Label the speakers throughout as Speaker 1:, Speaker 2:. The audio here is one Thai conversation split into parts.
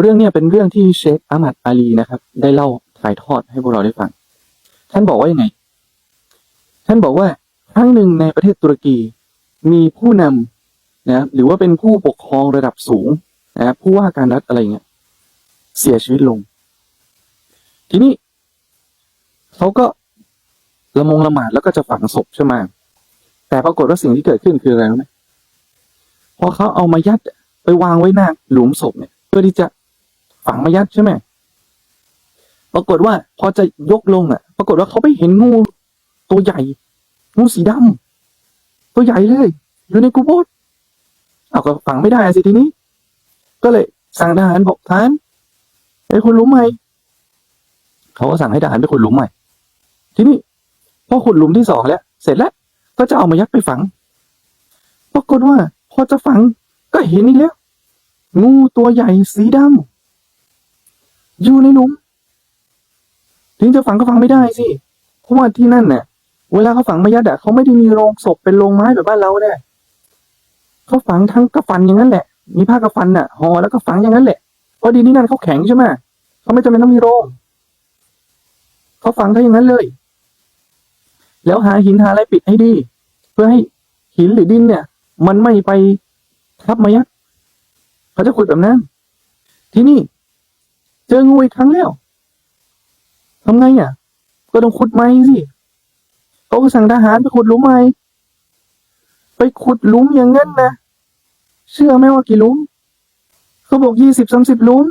Speaker 1: เรื่องเนี้ยเป็นเรื่องที่เชคอามัดอาลีนะครับ ได้เล่าถ่ายทอดให้พวกเราได้ฟัง ท่านบอกว่ายังไง ท่านบอกว่าครั้งหนึ่งในประเทศตุรกีมีผู้นำนะรหรือว่าเป็นผู้ปกครองระดับสูงนะผู้ว่าการรัฐอะไรเงี้ยเสียชีวิตลง ทีนี้เขาก็ละมงละหมาดแล้วก็จะฝังศพใช่ไหมแต่ปรากฏว่าสิ่งที่เกิดขึ้นคืออะไรรู้ไหมพอเขาเอามายัดไปวางไว้หน้าหลุมศพเนี่ย เพื่อที่จะ ฝังมายัดใช่ไหมปรากฏว่าพอจะยกลงอะ ปรากฏว่าเขาไปเห็นงูตัวใหญ่ งูสีดำตัวใหญ่เลย อยู่ในกูโบสเอาก็ฝังไม่ได้สิทีนี้ ก็เลยสั่งทหารบอกทหารไปคุณหลุมใหม่เขาก็สั่งให้ทหารไปขุดหลุมใหม่ ทีนี้พอขุดหลุมที่สองแล้ว เสร็จแล้ว ก็จะเอามายัดไปฝัง ปรากฏว่า พอจะฝังก็เห็นอีกแล้ว งูตัวใหญ่สีดำ อยู่ในหลุม ถึงจะฝังก็ฝังไม่ได้สิ เพราะว่าที่นั่นเนี่ยเวลาเขาฝังมายัดอะเขาไม่ได้มีโรงศพเป็นโรงไม้แบบบ้านเราเนี่ยเขาฝังทั้งกระฟันอย่างนั้นแหละ มีผ้ากระฟันน่ะห่อแล้วก็ฝังอย่างนั้นแหละเพราะดินที่นั่นเขาแข็งใช่ไหมเขาไม่จำเป็นต้องมีโรงเขาฝังเขาอย่างนั้นเลย แล้วหาหินหาอะไรปิดให้ดี เพื่อให้หินหรือดินเนี่ย มันไม่ไปทับมายัดเขาจะขุดแบบนั้น ที่นี่ เจองูอีกครั้งแล้วทำไงอะ ก็ต้องขุดใหม่สิเขาก็สั่งทหารไปขุดหลุมใหม่ไปขุดหลุมอย่างนั้นนะ เชื่อไหมว่ากี่หลุม เขาบอกยี่สิบสามสิบหลุม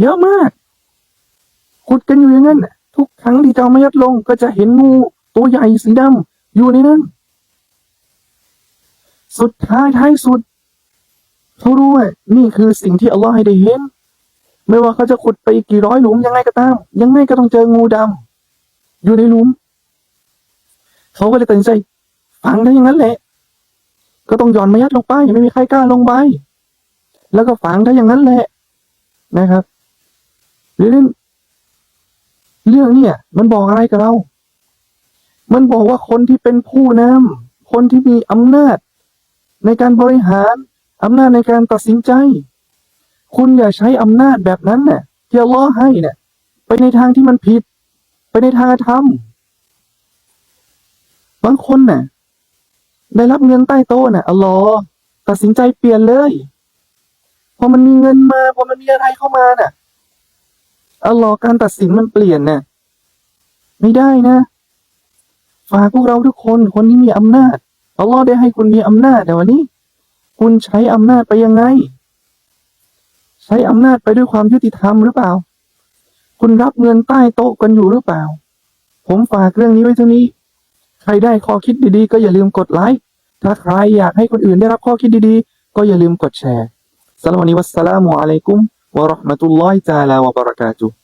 Speaker 1: เยอะมาก ขุดกันอยู่อย่างนั้นทุกครั้งที่จะเอามายัดลงก็จะเห็นงูตัวใหญ่สีดำอยู่ในนั้นสุดท้ายท้ายสุดเขารู้ว่านี่คือสิ่งที่อัลลอฮ์ให้ได้เห็น ไม่ว่าเขาจะขุดไปกี่ร้อยหลุมยังไงก็ตาม ยังไงก็ต้องเจองูดำอยู่ในหลุม เขาก็เลยตัดสินใจฝังได้อย่างนั้นแหละ ก็ต้องหย่อนมายัดลงไปไม่มีใครกล้าลงไป แล้วก็ฝังได้อย่างนั้นแหละนะครับเรื่องเรื่องเนี่ย มันบอกอะไรกับเรา มันบอกว่าคนที่เป็นผู้นำคนที่มีอำนาจ ในการบริหารอำนาจในการตัดสินใจ คุณอย่าใช้อำนาจแบบนั้นเนี่ยที่อัลลอฮ์ให้เนี่ยไปในทางที่มันผิด ไปในทางธรรมบางคนน่ะได้รับเงินใต้โต๊ะน่ะอัลลอฮ์ตัดสินใจเปลี่ยนเลยพอมันมีเงินมาพอมันมีอะไรเข้ามาน่ะอัลลอฮ์การตัดสินมันเปลี่ยนน่ะไม่ได้นะฝากพวกเราทุกคนคนที่มีอำนาจอัลลอฮ์ได้ให้คุณมีอำนาจแต่วันนี้ คุณใช้อำนาจไปยังไง ช้อำนาจไปด้วยความยุติธรรมหรือเปล่า คุณรับเงินใต้โต๊ะกันอยู่หรือเปล่า ผมฝากเรื่องนี้ไว้เท่านี้ ใครได้ข้อคิดดีๆ ก็อย่าลืมกดไลค์ ถ้าใครอยากให้คนอื่นได้รับข้อคิดดีๆ ก็อย่าลืมกดแชร์สำหรับวันนี้วัสสลามุอะลัยกุมวะราะห์มะตุลลอฮิตาลาวะบะเราะกาตุฮ์